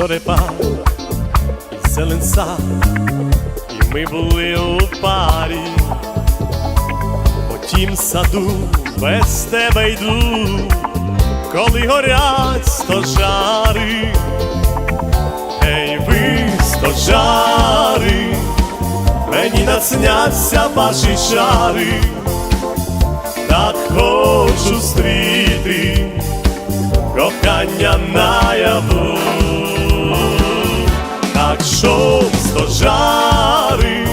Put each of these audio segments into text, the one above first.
зорепад і зелен сад, і ми були у парі, по тім саду без тебе йду, коли горять стожари, Ей, ви стожари, мені насняться ваші чари, так хочу стріти кохання наяву, що стожари,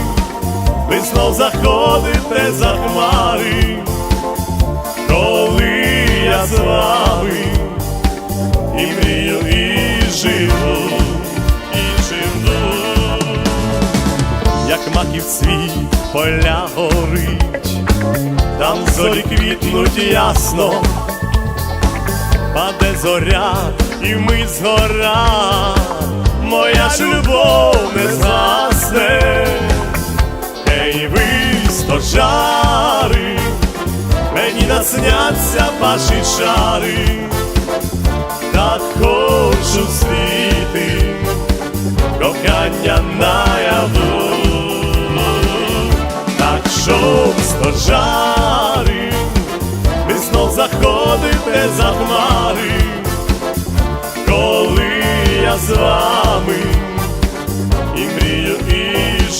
ви знов заходите за хмари, коли я з вами і мрію, і живу, і живу, як маків цвіт поля горить, там зорі квітнуть ясно. Паде зоря, і ми згора, моя ж любов не згасне, Ей, ви стожари, мені насняться ваші чари, так хочу світи, кохання наяву, так що стожари ви знов заходите за хмари, коли я з вами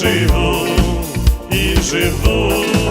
живу, і живу.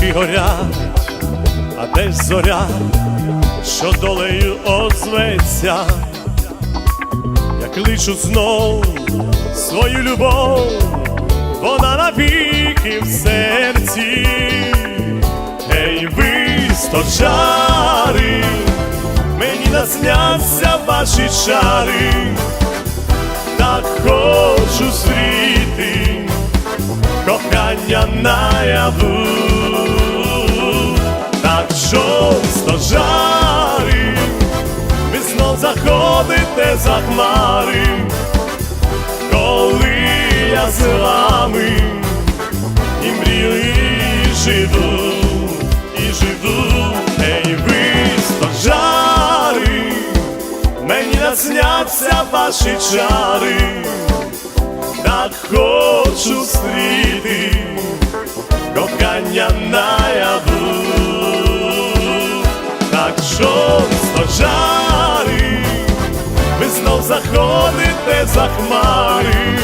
Зірки горять, а де зоря, що долею озветься, я кличу знов свою любов, вона навіки в серці, Ей, ви стожари, мені насняться ваші чари, так хочу світи кохання наяву, за хмари, коли я з вами і мрію, і живу, і живу, ей ви стожари, мені насняться ваші чари. Так хочу стріти кохання наяву, так що стожари, заходите за хмари,